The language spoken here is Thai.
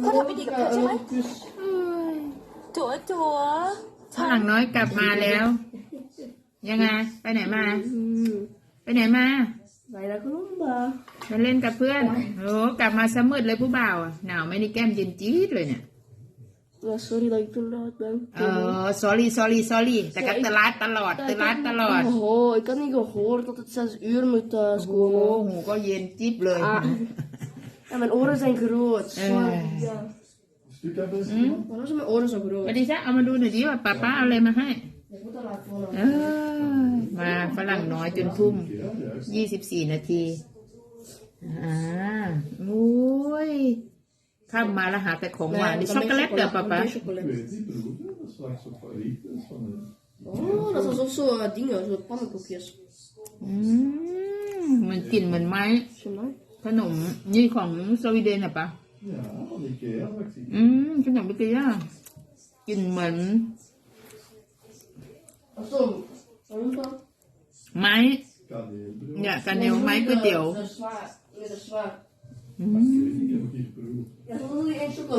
เขาทำไม่ดีกับเธอใช่ไหมจัวจัวฝรั่งน้อยกลับมาแล้ว ยังไง ไปไหนมา ไปไหนมา Bij de Columba. ไปเล่นกับเพื่อนโอ้กลับมาสมืดเลยผู้บ่าวอะหนาวไหม่นี่แก้มเย็นจี๊ดเลยเนี่ย Ja, sorry dat ik te laat ben. เออ sorry sorry sorry แต่ก็ตลาดตลอดตลาดตลอด Oh, ik had niet gehoord dat het zes uur moet โอ้ thuiskomen. หูก็เย็นจี๊ดเลย Ah. En mijn oren zijn groot. Eh. Ja. Stuk hebben ze. Waarom zijn mijn oren zo ส groot? วัสดีจ้าเอามาดูหน่อยดิว่าป้าป้าเอาอะไรมาให้ Ik moet dat laten vallen. เออมาฝรั่งน้อยจนทุ่ม Ja, juist. ยี่สิบสี่นาที อ่าโอ้ยข้ามมาแล้วหาแต่ของหวาน นี่ช็อกโกแลตเด้อป้าป้า Ik weet niet, broer. Dat is straks op favoriet. Dat is van een... Oh, dat is alsof zo eh, dingen, zo pannenkoekjes. อืมมันกลิ่นเหมือนไม้ Zo ขนมนี่ของสวีเดนอะปะ Ja, van Ikea, wat ik zie. อืมขนมเบเกย่ากลิ่นเหมือน Zo. Wat is dat? ไม้ Kaneel, broer. เนี่ยกันเนวไม้ก๋วยเตี๋ยว Dat is zwaar. Nee, dat is zwaar. อื Ik ม weet niet,